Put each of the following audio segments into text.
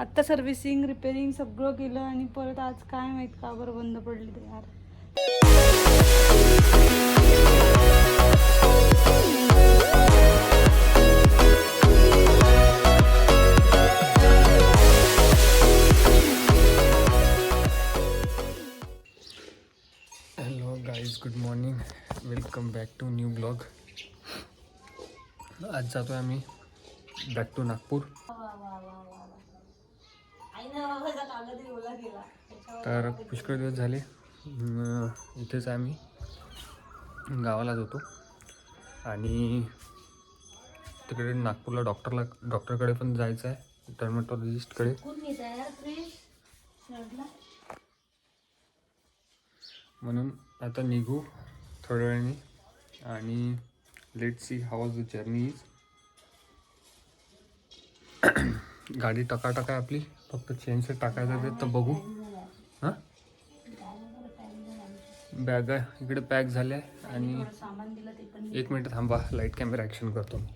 आत्ता servicing repairing सगळं केलं आणि परत आज काय माहीत का बरं बंद पडली ते यार. Hello guys good morning welcome back to new blog आज जातो आहे आम्ही बॅक टू नागपूर. तर पुष्कळ दिवस झाले. इथेच आम्ही गावाला जातो. आणि तिकडे नागपूरला डॉक्टरला डॉक्टरकडे पण जायचं आहे डर्मॅटॉलॉजिस्टकडे म्हणून आता निघू थोड्या वेळाने. आणि let see how the journey is गाडी टकाटक आहे आपली. फक्त चेनचे टाकायचं ते तर बघू. हां? बॅग इकडे पॅक झाल्या आणि सामान दिलं ते पण एक मिनिट थांबा. लाइट कॅमेरा ॲक्शन करतो मी.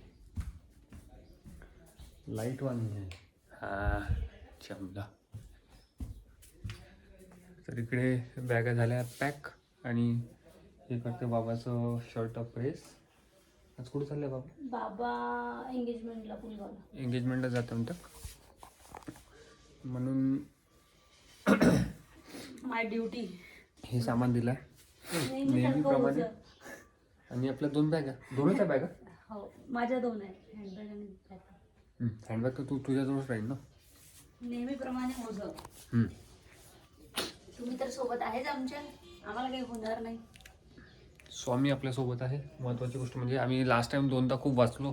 लाइट वन हा चमला तर इकडे बॅगा झाल्या पॅक आणि हे करते बाबाचं शर्ट प्रेस आज कुठं चाललंय बाबा? बाबा एंगेजमेंटला एंगेजमेंटला जातं म्हणतात म्हणून माय ड्युटी हे सामान दिलं. नेहमीप्रमाणे आणि आपल्या दोन बॅगा? दोनच आहे बॅगा? हो माझ्या दोन आहेत हँडबॅग आणि. हँडबॅग तर तू तुझ्याजवळच राहील ना? नेहमीप्रमाणे हम्म. तुम्ही तर सोबत आहेच आमच्या. आम्हाला काही होणार नाही. स्वामी आपल्यासोबत आहे. महत्वाची गोष्ट म्हणजे आम्ही लास्ट टाइम दोनदा खूप वाचलो.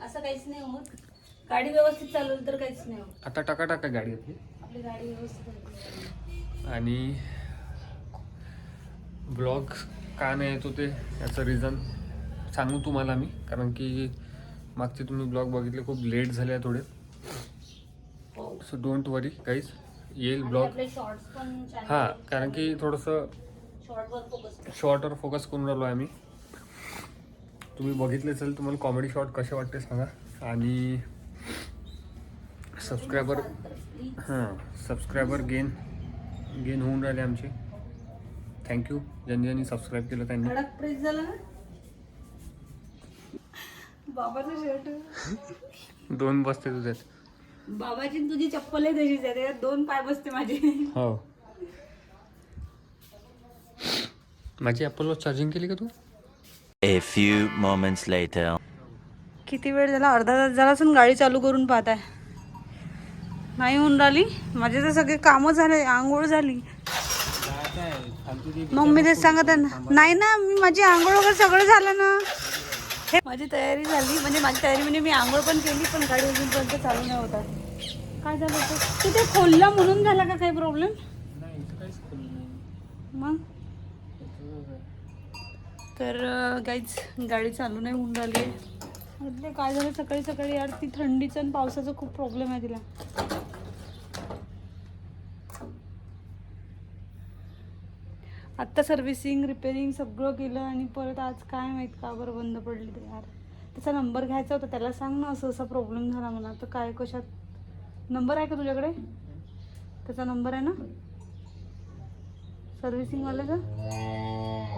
असं काहीच नाही होत. गाडी व्यवस्थित चालवली तर काहीच नाही होत. आता टाकाटाक आहे गाडी आपली. आपली गाडी व्यवस्थित आहे. आणि ब्लॉग का नाही येतो ते याचं रिझन सांगू तुम्हाला मी कारण की मागचे तुम्ही ब्लॉग बघितले खूप लेट झाले आहे थोडे. हो. सो डोंट वरी काहीच येईल आणि ब्लॉग. आपले शॉर्ट्स पण हां कारण की थोडंसं शॉर्टवर फोकस शॉर्टवर फोकस करून राहिलो आहे आम्ही. तुम्ही बघितले असेल तुम्हाला कॉमेडी शॉर्ट कसे वाटते सांगा. आणि सबस्क्रायबर हां सबस्क्रायबर गेन गेन होऊन राहिले आमचे. थँक्यू ज्यांनी ज्यांनी सबस्क्राईब केलं त्यांनी. कडक प्रेस झाला ना? बाबाचं शर्ट दोन बसते तुझ्यात. बाबाची तुझी चप्पल आहे तशीच आहे त्याच्यात दोन पाय बसते माझे. हो. माझी ॲपल वॉच चार्जिंग केली का तू? A few moments later. किती वेळ झाला? अर्धा तास झाला असून गाडी चालू करून पाहत आहे नाही होऊन राहिली. माझे तर सगळे कामं झाले आंघोळ झाली. मग मी तेच सांगत आहे ना. नाही ना मी माझी आंघोळ वगैरे सगळं झालं ना. हे माझी तयारी झाली. म्हणजे माझी तयारी म्हणजे मी आंघोळ पण केली पण गाडी अजूनपर्यंत चालू नाही होता काय झालं होतं? तिथे ते म्हणून झाला का काही प्रॉब्लेम मग? तर गाईच गाडी चालू नाही होऊन राहिली. म्हटलं काय झालं? सकाळी सकाळी यार ती थंडीचं आणि पावसाचा खूप प्रॉब्लेम आहे तिला. आत्ता सर्व्हिसिंग रिपेरिंग सगळं केलं आणि परत आज काय माहीत का बरं बंद पडली ते यार. त्याचा नंबर घ्यायचा होता त्याला सांग ना असं असा प्रॉब्लेम झाला मला. तर काय कशात? नंबर आहे का तुझ्याकडे? त्याचा नंबर आहे ना? सर्व्हिसिंगवाल्याचा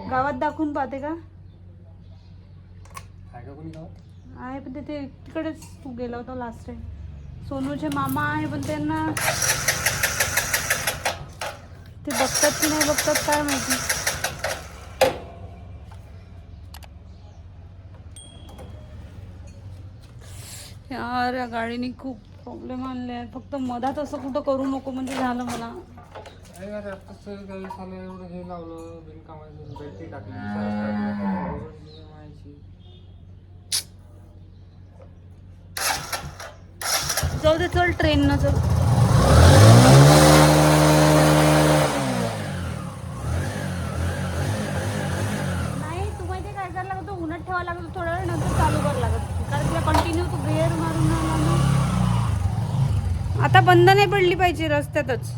गावात दाखवून पाहते का? आहे का पण ते ते तिकडेच तू गेला होता लास्ट टाइम सोनूचे मामा आहे पण त्यांना ते बघतात की नाही बघतात काय माहिती. यार या गाडीने खूप प्रॉब्लेम आणले आहेत. फक्त मधात असं कुठं करू नको म्हणजे झालं मला. हे जाऊ दे चल ट्रेन न चल नाही तू माहिती काय करायला लागत होतं? उन्हात ठेवायला लागत होतं, थोड्या वेळ नंतर चालू करावं लागत होतं. कारण तिला कंटिन्यू तू गेअर मारून आला ना. आता बंद नाही पडली पाहिजे रस्त्यातच.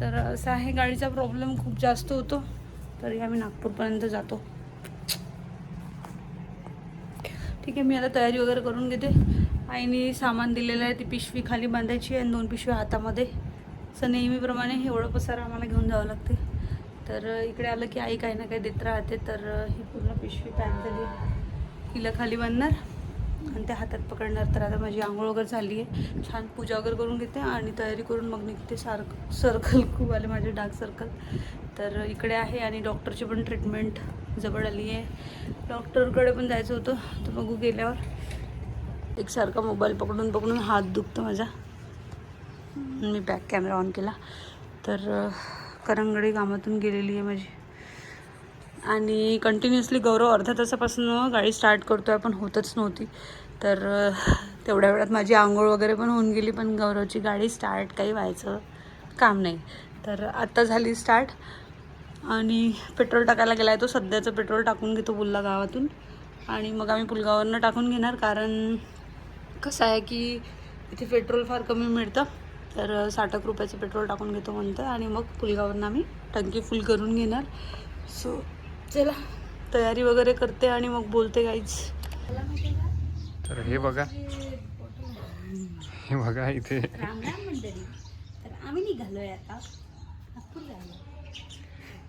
तर असं आहे गाडीचा प्रॉब्लेम खूप जास्त होतो. तरी आम्ही नागपूरपर्यंत जातो. ठीक आहे मी आता तयारी वगैरे करून घेते. आईने सामान दिलेलं आहे ती पिशवी खाली बांधायची आणि दोन पिशव्या हातामध्ये. असं नेहमीप्रमाणे एवढं पसार आम्हाला घेऊन जावं लागते. तर इकडे आलं की आई काही ना काही देत राहते तर ही पूर्ण पिशवी पॅक झाली हिला खाली बांधणार. आणि त्या हातात पकडणार तर आता माझी आंघोळ वगैरे झाली आहे. छान पूजा वगैरे करून घेते आणि तयारी करून मग निघते सारखं सर्कल खूप आले माझे डार्क सर्कल. तर इकडे आहे आणि डॉक्टरची पण ट्रीटमेंट जवळ आली आहे. डॉक्टरकडे पण जायचं होतं तर बघू गेल्यावर. एकसारखा मोबाईल पकडून पकडून हात दुखतो माझा. मी बॅक कॅमेरा ऑन केला. तर करंगडी कामातून गेलेली आहे माझी. आणि कंटिन्युअसली गौरव अर्ध्या तासापासून गाडी स्टार्ट करतो आहे पण होतच नव्हती. तर तेवढ्या वेळात माझी आंघोळ वगैरे पण होऊन गेली पण गौरवची गाडी स्टार्ट काही व्हायचं काम नाही. तर आत्ता झाली स्टार्ट आणि पेट्रोल टाकायला गेला आहे तो सध्याचं पेट्रोल टाकून घेतो पुल्ला गावातून. आणि मग आम्ही पुलगावरनं टाकून घेणार कारण कसं आहे की इथे पेट्रोल फार कमी मिळतं. तर साठ एक रुपयाचं पेट्रोल टाकून घेतो म्हणतं. आणि मग पुलगावरनं आम्ही टंकी फुल करून घेणार. सो चला. तयारी वगैरे करते आणि मग बोलते काहीच तर हे बघा. हे बघा इथे. तर आम्ही निघालोय आता नागपूर जायला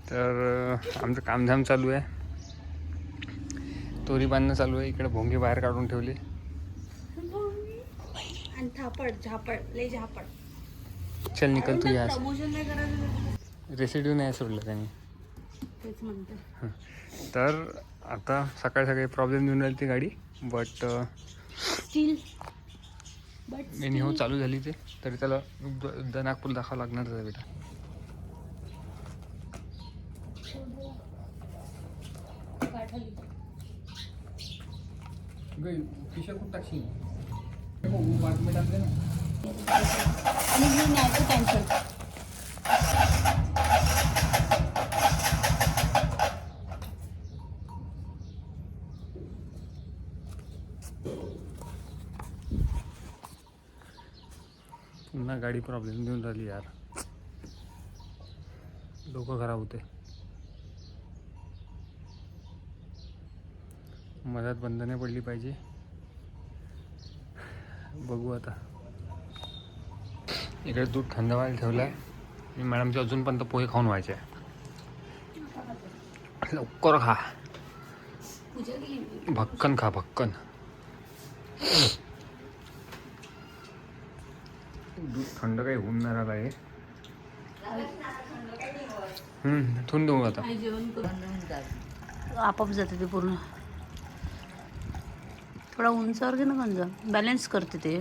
तर अं, आमचं कामधाम चालू आहे. तोरी बांधणं चालू आहे. इकडे भोंगे बाहेर काढून ठेवले. आणि थापड झापड लय झापड. चल निकल तू करायचं. रेसिड्यू नाही सोडलं त्यांनी. तेच म्हणते. तर आता सकाळी सकाळी प्रॉब्लेम येऊन राहिली ती गाडी बट स्टील बट एनी हो चालू झाली ते तरी त्याला द- द नागपूर दाखवावं लागणारच आहे बेटा. कुठं टाकशील? आणि न्यायचं कॅन्सल पुन्हा गाडी प्रॉब्लेम देऊन राहिली यार. डोकं खराब होते मधात बंद नाही पडली पाहिजे. बघू आता. इकडे दूध थंड व्हायला ठेवलं आहे आणि मॅडमचे अजूनपर्यंत पोहे खाऊन व्हायचे. लवकर खा. भक्कन खा भक्कन. दूध थंड काही होऊन नाही राहिलं आहे हम्म, आता. आपाप जाते ते पूर्ण. थोडा उंचावर घे ना गंजा. बॅलन्स करते ते.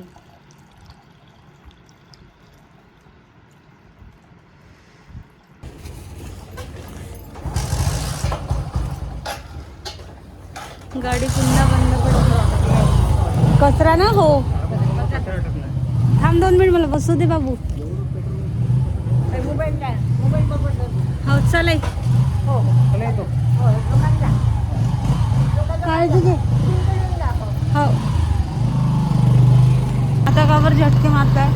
गाडी पुन्हा बंद पडते कचरा ना हो? दोन मिनिट मला बसू दे बाबू. हो चालेल. काळजी घे. हो. आता कावर झटके मारताय.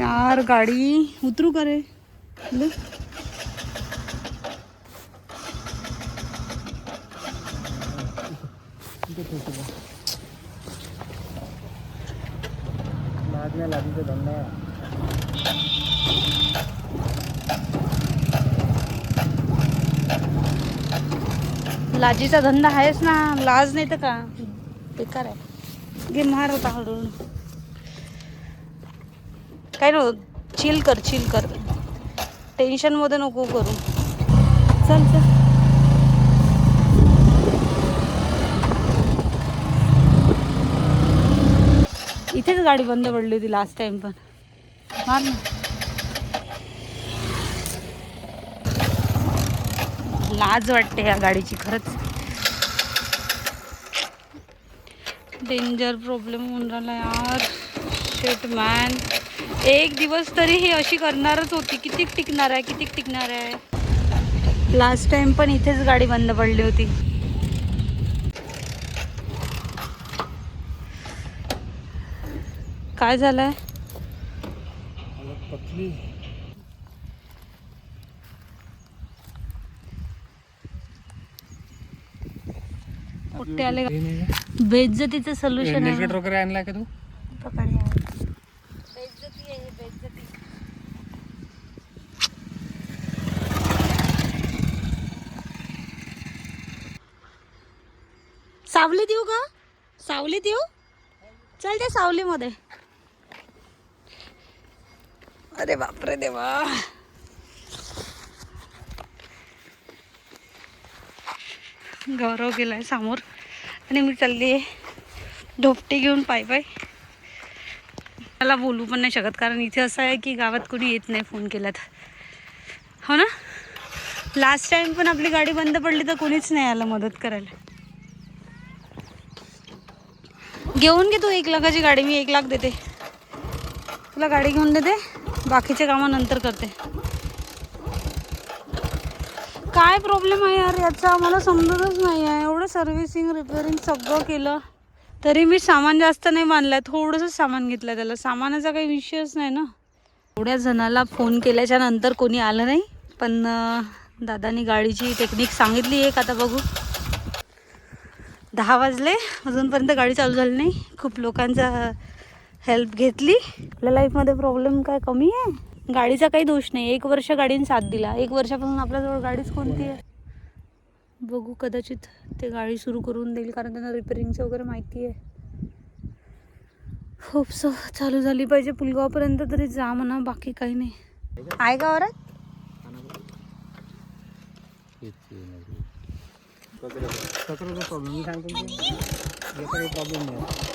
यार गाडी उतरू का रे ले. लाजीचा धंदा आहेच ना लाज नाही तर का? बेकार आहे. घे मार होता हळूहळू काय नो चिल कर चिल कर. टेन्शनमध्ये नको करू. चल चल. इथेच गाडी बंद पडली होती लास्ट टाइम पण. मार ना. लाज वाटते या गाडीची खरंच. डेंजर प्रॉब्लेम होऊन राहिला यार. शेट मॅन एक दिवस तरी ही अशी करणारच होती. किती टिकणार आहे किती टिकणार आहे. लास्ट टाइम पण इथेच गाडी बंद पडली होती. काय झालंय? कुठे आले सोल्युशन आहे. वगैरे आणला का तू? बेज्जती आहे बेज्जती सावली देऊ का सावली देऊ? चल त्या सावलीमध्ये. अरे बापरे देवा. गौरव गेलाय समोर. आणि मी चालली आहे ढोपटी घेऊन पाय पाय. मला बोलू पण नाही शकत कारण इथे असं आहे की गावात कोणी येत नाही फोन केला तर हो ना? लास्ट टाइम पण आपली गाडी बंद पडली तर कोणीच नाही आलं मदत करायला. घेऊन घे तू एक लाखाची गाडी मी एक लाख देते. तुला गाडी घेऊन देते? बाकीचे कामं नंतर करते. काय प्रॉब्लेम आहे यार याचा? मला समजतच नाही आहे. एवढं सर्व्हिसिंग रिपेअरिंग सगळं केलं तरी मी सामान जास्त नाही बांधलं थोडंसं सामान घेतलं त्याला. सामानाचा काही विषयच नाही ना. एवढ्या जणाला फोन केल्याच्यानंतर कोणी आलं नाही? पण दादानी गाडीची टेक्निक सांगितली एक आता बघू. दहा वाजले. अजूनपर्यंत गाडी चालू झाली नाही. खूप लोकांचा हेल्प घेतली. आपल्या लाईफमध्ये प्रॉब्लेम काय कमी आहे? गाडीचा काही दोष नाही. एक वर्ष गाडीने साथ दिला. एक वर्षापासून आपल्याजवळ गाडीच कोणती आहे? बघू कदाचित ते गाडी सुरू करून देईल कारण त्यांना रिपेरिंगचं वगैरे माहिती आहे. खूप सो चालू झाली पाहिजे. पुलगावपर्यंत तरी जा म्हणा. बाकी काही नाही. आहे का वरात प्रॉब्लेम मी सांगतो प्रॉब्लेम नाही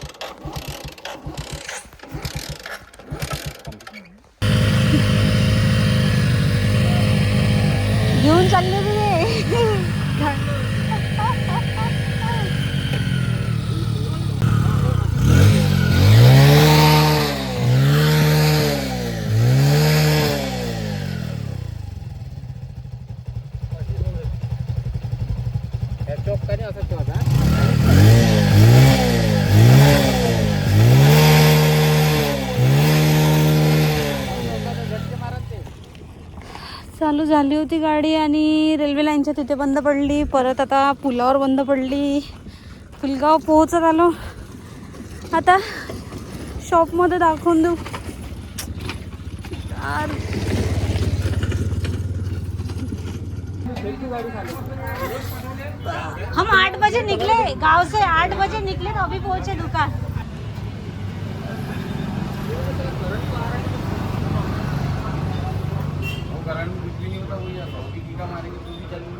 घेऊन चालले मी रे. चौक का नाही असं ठेवायचा चालू झाली होती गाडी आणि रेल्वे लाईनच्या तिथे बंद पडली. परत आता पुलावर बंद पडली. पुलगाव पोहोचत आलो. आता शॉपमध्ये दाखवून देऊ. हम आठ बजे निकले. गांव से आठ बजे निकले तो अभी पहुंचे दुकान. हो, सीधा मारेंगे तो भी जल्दी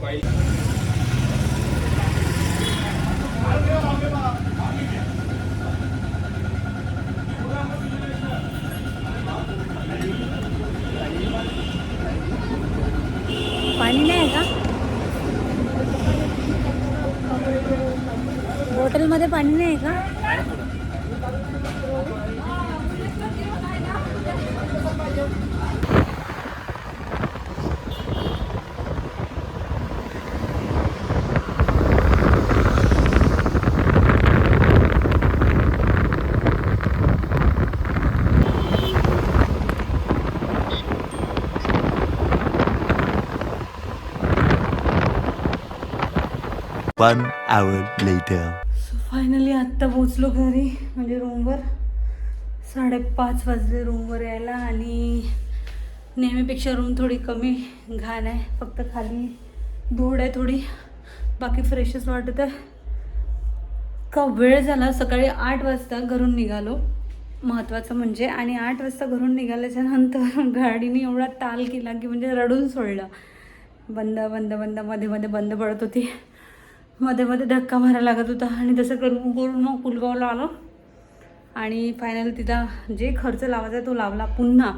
Bye. बॉटलमध्ये पाणी नाही आहे का One hour later. आत्ता पोचलो घरी म्हणजे रूमवर साडेपाच वाजले रूमवर यायला आणि नेहमीपेक्षा रूम थोडी कमी घाण आहे. फक्त खाली धूळ आहे थोडी. बाकी फ्रेशच वाटत आहे. का वेळ झाला? सकाळी आठ वाजता घरून निघालो. महत्त्वाचं म्हणजे आणि आठ वाजता घरून निघाल्याच्या नंतर गाडीने एवढा ताल केला की म्हणजे रडून सोडलं. बंद बंद बंदमध्ये मध्ये बंद पडत होती. मध्ये मध्ये धक्का मारायला लागत होता. आणि तसं करून करून मग पुलगावला आलो. आणि फायनल तिथं जे खर्च लावायचा तो लावला पुन्हा.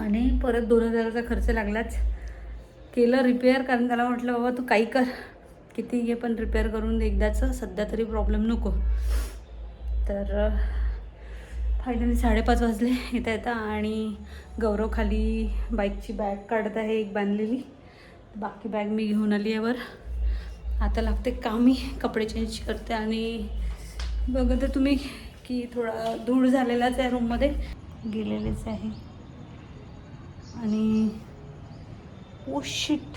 आणि परत दोन हजाराचा खर्च लागलाच. केलं रिपेअर कारण त्याला म्हटलं बाबा तू काही कर. किती घे पण रिपेअर करून एकदाचं. सध्या तरी प्रॉब्लेम नको. तर फायनली साडेपाच वाजले येता येता. आणि गौरव खाली बाईकची बॅग काढत आहे एक बांधलेली. बाकी बॅग मी घेऊन आली आहे वर. आता लागते कामी कपडे चेंज करते आणि बघत तर तुम्ही की थोडा धूळ झालेलाच आहे रूममध्ये गेलेलेच आहे. आणि ओ शिट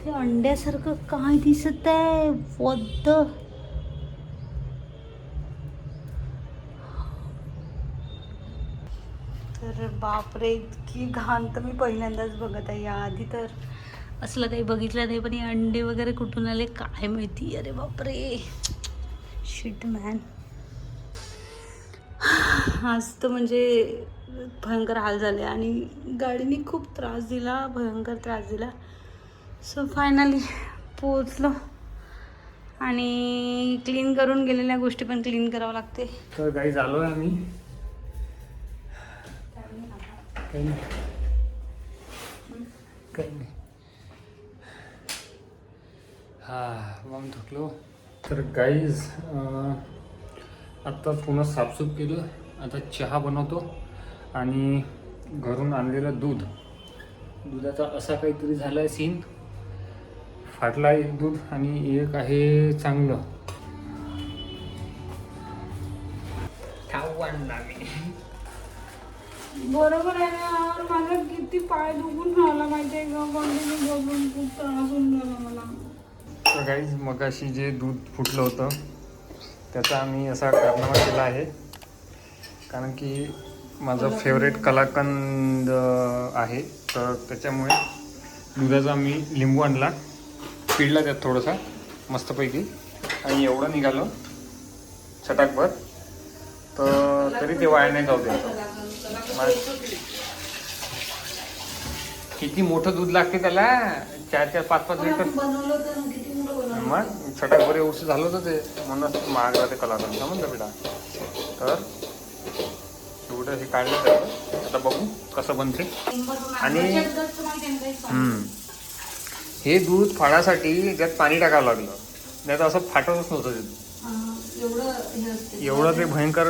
ते अंड्यासारखं काय दिसत आहे? वद्द तर बापरे इतकी घाण तर मी पहिल्यांदाच बघत आहे. याआधी तर असलं काही बघितलं नाही पण हे अंडे वगैरे कुठून आले काय माहिती? अरे बापरे. शिट मॅन आज तर म्हणजे भयंकर हाल झाले आणि गाडीने खूप त्रास दिला भयंकर त्रास दिला. सो फायनली पोचलो आणि क्लीन करून गेलेल्या गोष्टी पण क्लीन करावं लागते. तर काही झालो आम्ही. काही नाही. काही नाही. हा मग थकलो तर गाईज आत्ता पुन्हा साफसूफ केलं. आता चहा बनवतो आणि घरून आणलेलं दूध. दुधाचा असा काहीतरी झाला आहे सीन फाटला एक दूध आणि एक आहे चांगलं. बरोबर आहे ना यार. माझा किती पाय दुखून राहिला माहिती आहे का कंटिन्यू बघून खूप त्रास होऊन राहिला मला तर गाईज मगाशी जे दूध फुटलं होतं त्याचा आम्ही असा कारनामा केला आहे. कारण की माझा फेवरेट कलाकंद आहे. तर त्याच्यामुळे दुधाचा मी लिंबू आणला. पिळला त्यात थोडासा मस्तपैकी. आणि एवढं निघालं. छटाकभर. तर तरी ते वाया नाही जाऊ दे. किती मोठं दूध लागते त्याला. चार चार पाच पाच लिटर. मग छटाक बरे उशी झालं होतं ते म्हणूनच महाग राहते कलाकंद समजलं बेटा तर एवढं हे काढलं त्याचं आता बघू कसं बनते आणि-. हे दूध फाडासाठी त्यात पाणी टाकावं लागलं नाही तर असं फाटतच नव्हतं ते. एवढं ते भयंकर